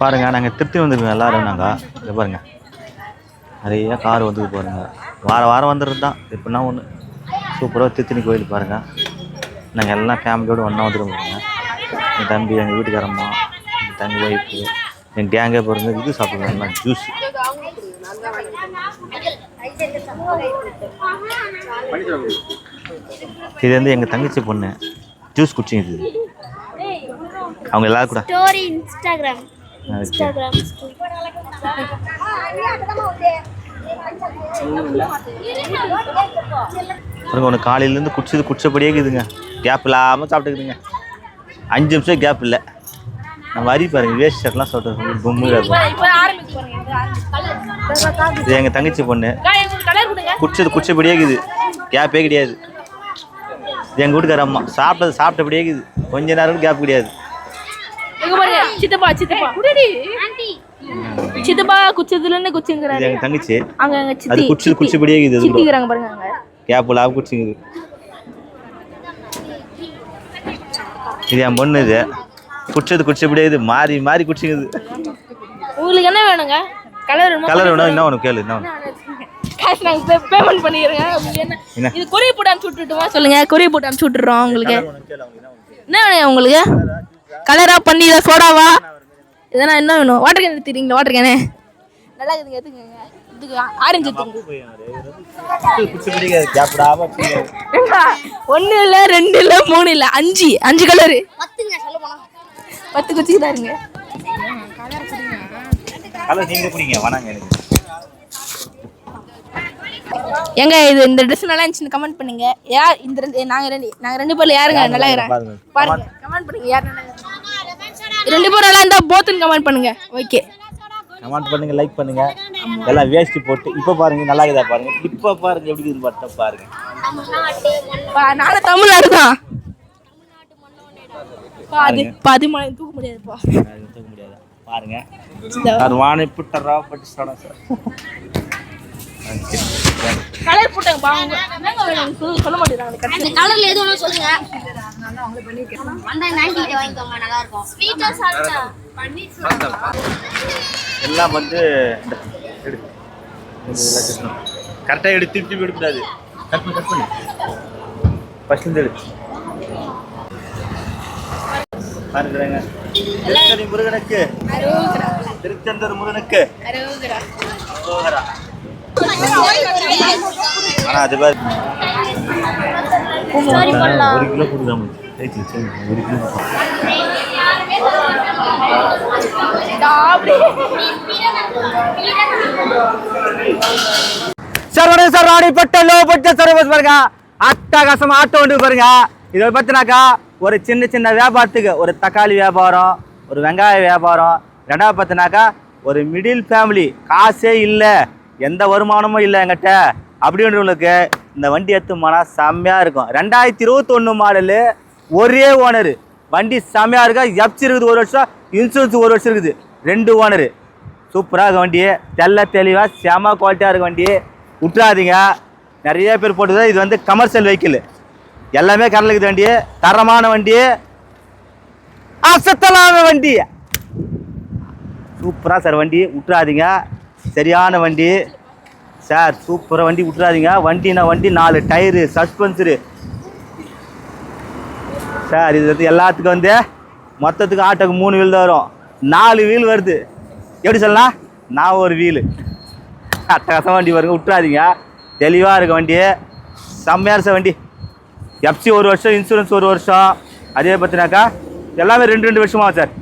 பாருங்க நாங்கள் திருப்தி வந்துருக்கோம் எல்லாரும் நாங்கள் இதை பாருங்க. நிறைய கார் வந்து பாருங்க. வார வாரம் வந்துடுறது தான் எப்படின்னா ஒன்று சூப்பராக திருத்தணி கோயில் பாருங்க. நாங்கள் எல்லாம் ஃபேமிலியோடு ஒன்றா வந்துட்டு பாருங்க. என் தம்பி எங்கள் வீட்டுக்காரம்மா என் தம்பி ஒய்ஃபு என் கேங்கே பாருங்க இது சாப்பிடுவோம் எல்லாம் ஜூஸ் இது வந்து எங்கள் தங்கச்சி பொண்ணு. ஜூஸ் குடிச்சிங்க இது அவங்க எல்லாரும் கூட. ஸ்டோரி இன்ஸ்டாகிராம் இன்ஸ்டாகிராம் பாருங்க ஒன்று காலையிலேருந்து குடிச்சது குடிச்சபடியே இருக்குதுங்க. கேப் இல்லாமல் சாப்பிட்டுக்குதுங்க. அஞ்சு நிமிஷம் கேப் இல்லை. நம்ம வரி பாருங்க வேஸ்ட் ஷர்ட்லாம் சாப்பிட்டு பொம்மை இது எங்கள் தங்கச்சி பொண்ணு. குடிச்சது குடிச்சபடியே இருக்குது. கேப்பே கிடையாது. எங்கள் வீட்டுக்கார அம்மா. சாப்பிட்டது சாப்பிட்டபடியே இருக்குது. கொஞ்ச நேரம் கேப் கிடையாது. சித்தப்பா சித்தப்பா. குடிடி. சித்தப்பா குச்சதுல இருந்து இது குச்சுங்கிறாரு எங்கள் தங்கச்சி. அங்க அங்க அது சித்தி. குடிச்சது குடிச்சபடியே இருக்குது அது கூட சித்திக்கிறாங்க பாருங்க அங்க. கேப் இல்லாமல் குடிச்சிங்குது இது என் பொண்ணு இது. குடிச்சது குடிச்சபடியே இது மாறி மாறி குடிச்சிங்குது உங்களுக்கு என்ன வேணுங்க? கலர் வேணுமா? கலர் வேணும்? என்ன ஒன்று கேளு என்ன வேணும்? காசு நாங்க பேமெண்ட் பண்ணிடுறோங்க உங்களுக்கு என்ன? இது போட்டு அனுப்பிச்சு விட்டுட்டுமா சொல்லுங்க. கொரியர் போட்டு அனுப்பிச்சு விட்டுறோம் உங்களுக்கு என்ன வேணும் உங்களுக்கு? கலரா பன்னீரா சோடாவா? இதெல்லாம் என்ன வேணும்? வாட்டர் கேன் எடுத்துறீங்களா வாட்டர் கேனு நல்லா இருக்குதுங்க எடுத்துக்கங்க. இதுக்கு ஆரஞ்சு எடுத்துங்க ஒன்று இல்லை ரெண்டு இல்லை மூணு இல்லை அஞ்சு அஞ்சு கலரு பத்துங்க சொல்ல போனா. பத்து குச்சி தான் இருங்க. கலர் நீங்க குடிங்க வேணாங்க எனக்கு. ஏங்க இது இந்த ட்ரெஸ் நல்லா இருந்துச்சுன்னு கமெண்ட் பண்ணுங்க. யார் இந்த ரெண்டு நாங்க ரெண்டு நாங்க ரெண்டு பேர்ல யாருங்க? நல்லா இருக்கிறேன். பாருங்க. பாருங்க கமெண்ட் பண்ணுங்க யார் நல்லா. ரெண்டு பேரும் நல்லா இருந்தா போத்துன்னு கமெண்ட் பண்ணுங்க. ஓகே கமெண்ட் பண்ணுங்க லைக் பண்ணுங்க. எல்லாம் வேஷ்டி போட்டு இப்போ பாருங்க நல்லா இருக்குதா பாருங்க. இப்போ பாருங்க எப்படி இருக்குது மட்டும் பாருங்க. பா நானும் தமிழ்நாடு தான். பா அது பா அது மலை தூக்க முடியாதுப்பா தூக்க முடியாதா? பாருங்க. அது வானை புட்டரா பட்டு சார். கலர் போட்டாங்க சொல்ல மாட்டேங்கிறாங்க அந்த கலர்ல எது வேணும் சொல்லுங்க. வந்தா நைன்டி கிட்ட வாங்கிக்கோங்க நல்லா இருக்கும். ஸ்வீட்டா சாப்பிட்டா எல்லாம் வந்து கரெக்டாக எடுத்து. திருப்பி திருப்பி எடுக்கூடாது கட் பண்ணி கட் பண்ணி. ஃபஸ்ட்லேருந்து எடு. பாருங்கிறாங்க திருத்தணி முருகனுக்கு. திருச்செந்தூர் முருகனுக்கு. அரோகரா. ஆனா அது பாரு. ஒரு கிலோ கொடுக்காம சரி சரி சரி லோ பட்ஜெட் சர்வீஸ் பாருங்க. அட்டகாசம் ஆட்டோ வந்து பாருங்க. இதை பார்த்தினாக்கா ஒரு சின்ன சின்ன வியாபாரத்துக்கு ஒரு தக்காளி வியாபாரம் ஒரு வெங்காய வியாபாரம் ரெண்டாவது பார்த்தினாக்கா ஒரு மிடில் ஃபேமிலி காசே இல்லை எந்த வருமானமும் இல்லை எங்கிட்ட அப்படின்றவங்களுக்கு இந்த வண்டி எடுத்து போனால் செம்மையாக இருக்கும். ரெண்டாயிரத்தி இருபத்தொன்று மாடலு ஒரே ஓனரு வண்டி செம்மையாக இருக்கா? எப்சி இருக்குது ஒரு வருஷம். இன்சூரன்ஸ் ஒரு வருஷம் இருக்குது. ரெண்டு ஓனரு சூப்பராக இருக்க வண்டி. தெல்ல தெளிவாக செம குவாலிட்டியாக இருக்க வண்டி. விட்டுறாதீங்க. நிறைய பேர் போட்டுதான் இது வந்து கமர்ஷியல் வெஹிக்கிள் எல்லாமே கடலுக்கு வண்டி. தரமான வண்டி. அசத்தலான வண்டி. சூப்பராக சார் வண்டி. விட்டுறாதீங்க. சரியான வண்டி. சார் சூப்பராக வண்டி. விட்டுறாதீங்க. வண்டினா வண்டி. நாலு டயரு சஸ்பென்சரு சார் இது வந்து எல்லாத்துக்கும் வந்து மொத்தத்துக்கு ஆட்டோக்கு மூணு வீல் தான் வரும். நாலு வீல் வருது. எப்படி சொல்லலாம் நான் ஒரு வீலு. அட்டகாசம் வண்டி பாருங்க விட்டுறாதீங்க. தெளிவாக இருக்க வண்டி. செம்மையாக இருக்க வண்டி. எஃப்சி ஒரு வருஷம் இன்சூரன்ஸ் ஒரு வருஷம். அதே பார்த்தினாக்கா எல்லாமே ரெண்டு ரெண்டு வருஷமா சார்.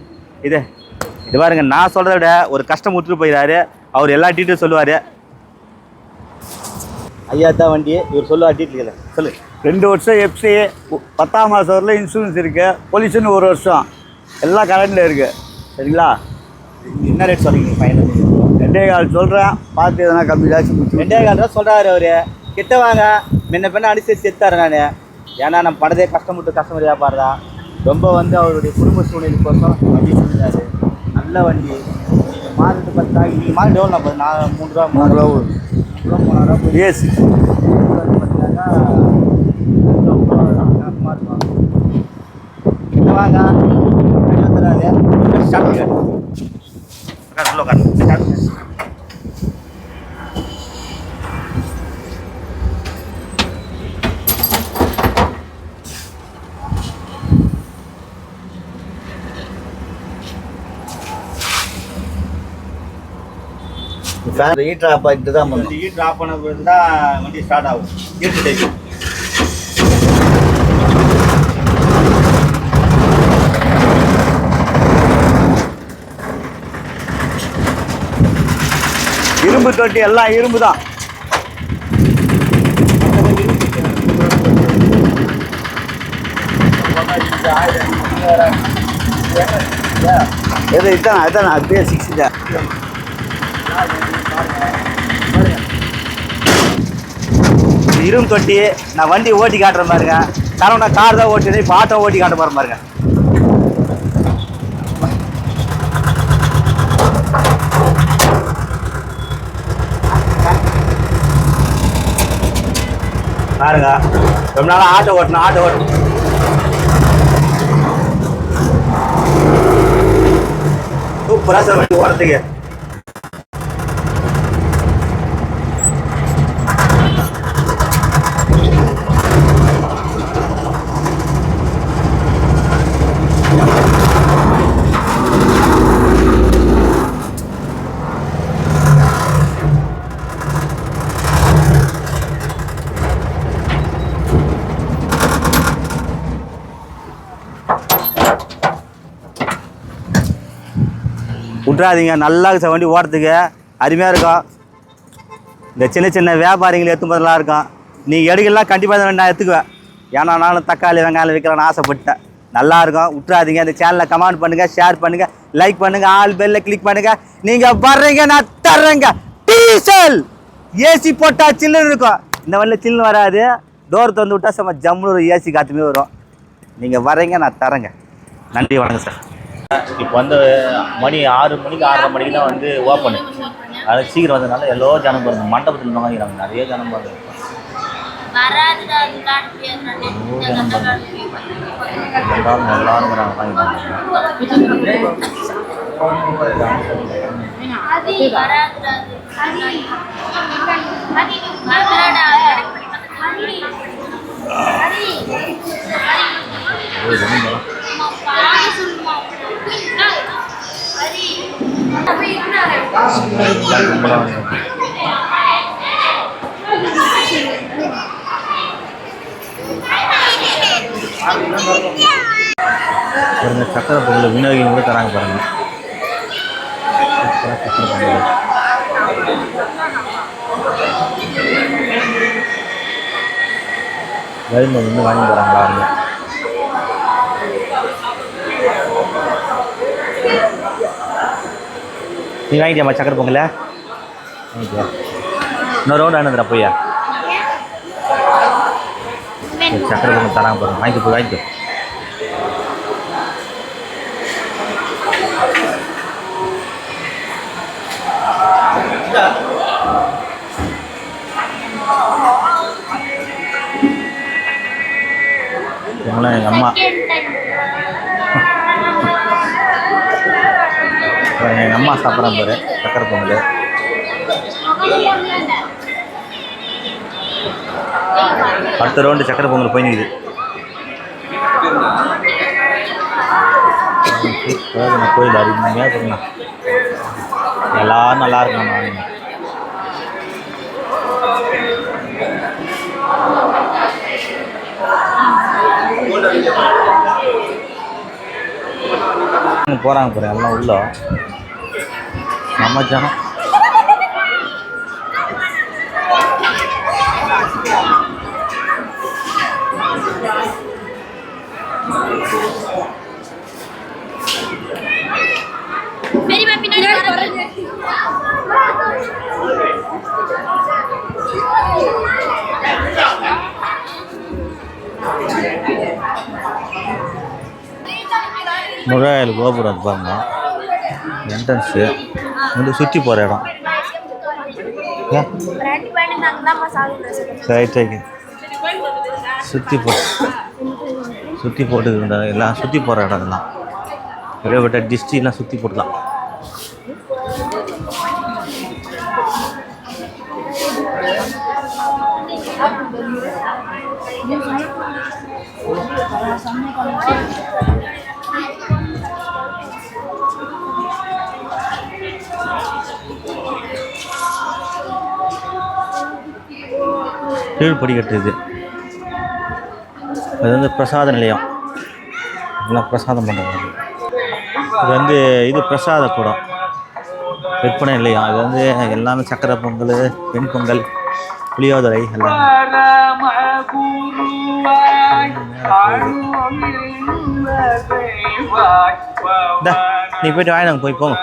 இது இது பாருங்க நான் சொல்கிறத விட ஒரு கஷ்டம் விட்டுட்டு போயிடாரு அவர் எல்லா டீட்டெயில் சொல்லுவார். ஐயா தான் வண்டி இவர் சொல்லுவார் டீட்டெயில் சொல்லு. ரெண்டு வருஷம் எஃப்சி பத்தாம் மாதம் வரல இன்சூரன்ஸ் இருக்கு. பொல்யூஷன் ஒரு வருஷம். எல்லாம் கரண்டில் இருக்கு. சரிங்களா? என்ன ரேட் சொல்றீங்க ஃபைனல் ரெண்டே கால் சொல்கிறேன் பார்த்து எதனா கம்மி ஜாஸ்தி ரெண்டே கால் தான் சொல்கிறாரு அவரு. கிட்ட வாங்க முன்ன பின்ன அனுசரிச்சு எடுத்தாரு நான். ஏன்னா நம்ம படதே கஷ்டப்பட்டு கஸ்டமர் வியாபாரம் ரொம்ப வந்து அவருடைய குடும்ப சூழ்நிலைக்கோசம் வண்டி செஞ்சாரு. நல்ல வண்டி. நீங்கள் மாறிட்டு பார்த்தா நீங்கள் எவ்வளோ நம்ம நான் மூணு ரூபா மூணு ரூபா மூணு ரூபா மூணாயிரம் ரூபா ஏசி பார்த்தீங்கன்னாக்கா கிட்ட வாங்க. வெளியே வந்துடாது. உள்ள. ஃபேன் ஹீட்டர் ஆஃப் ஆகிட்டு தான் இந்த பண்ணணும் ஹீட் ஆஃப் பண்ண பிறகு தான் வண்டி ஸ்டார்ட் ஆகும். இருட்டு டைப் இரும்பு தொட்டி எல்லாம் இரும்பு தான் எது இதான்? அதான் அப்படியே சிக்ஸ்டி? தான் இரும்பு தொட்டி நான் வண்டி ஓட்டி காட்டுறேன் பாருங்க. கரவனா கார் தான் ஓட்டி இப்போ ஆட்டோ ஓட்டி காட்ட போகிறேன் பாருங்க. பாருங்க. ரொம்ப நாளாக ஆட்டோ ஓட்டணும் ஆட்டோ ஓட்டணும். சூப்பராக சார் ஓடுறதுக்கு. விட்றாதீங்க நல்லா இருக்கு வண்டி ஓடுறதுக்கு அருமையாக இருக்கும். இந்த சின்ன சின்ன வியாபாரிகள் எடுத்து போதெல்லாம் இருக்கும். நீங்கள் எடுக்கலாம் கண்டிப்பாக நான் எடுத்துக்குவேன் ஏன்னா நானும் தக்காளி வெங்காயம் விற்கலான்னு ஆசைப்பட்டேன். நல்லா இருக்கும். விட்றாதீங்க இந்த சேனலை கமெண்ட் பண்ணுங்கள் ஷேர் பண்ணுங்கள் லைக் பண்ணுங்கள் ஆல் பெல்ல கிளிக் பண்ணுங்கள் நீங்கள் வர்றீங்க நான் தர்றேங்க. டீசல்! ஏசி போட்டால் சில்லுன்னு இருக்கும். இந்த வண்டியில் சில்லுன்னு வராது. டோர் திறந்து விட்டால் செம்ம ஜம்முன்னு ஒரு ஏசி காற்றுமே வரும். நீங்கள் வர்றீங்க நான் தரேங்க நன்றி வணக்கம் சார் இப்போ வந்து மணி ஆறு மணிக்கு ஆறரை மணிக்கு தான் வந்து ஓப்பனு அது சீக்கிரம் வந்ததுனால எல்லோ ஜனம் பாருங்க மண்டபத்தில் வாங்கிக்கிறாங்க. நிறைய ஜனம் பாருங்க. எல்லாரும் எல்லாரும் வாங்கிக்கிறாங்க. பாருங்க சக்கரை பொங்கல் விநியோகம் கூட தராங்க பாருங்க சக்கரை பொங்கல் வந்து வாங்கி தராங்களா பாருங்க நீ வாங்கிட்டியாம்மா சக்கரை பொங்கல? வாங்கிட்டியா? இன்னொரு ரவுண்ட் ஆனதுடா போய்யா? சரி, சக்கரை பொங்கல் தராங்க பாருங்க வாங்கிட்டு போய் வாங்கிட்டு இவங்களாம் எங்கள் அம்மா எங்கள் அம்மா சாப்பிட்றான் பாரு சக்கரை பொங்கல். அடுத்த ரவுண்டு சக்கரை பொங்கல் போய் நிற்குது கோயில் அருமையாக இருக்குண்ணா எல்லாரும் நல்லா இருக்காங்க போகிறாங்க போகிறேன் எல்லாம் உள்ள. நம்ம ஜனம் நுழையல் கோபுரம் பாருங்க என்ட்ரன்ஸு வந்து சுற்றி போகிற இடம். ரைட் ரைட் சுற்றி போ சுற்றி போட்டு எல்லாம் சுற்றி போகிற இடம் இதெல்லாம் விட்ட டிஸ்ட்ரிக்ட்லாம் சுற்றி போட்டுக்கலாம் கீழ் படிக்கட்டு இது வந்து பிரசாத நிலையம். எல்லாம் பிரசாதம் பண்ணுறாங்க இது வந்து இது பிரசாத கூடம். விற்பனை நிலையம். இது வந்து எல்லாமே சக்கரை பொங்கல் பெண் பொங்கல் புளியோதரை எல்லாம். நீ போயிட்டு வாங்க போய் போங்க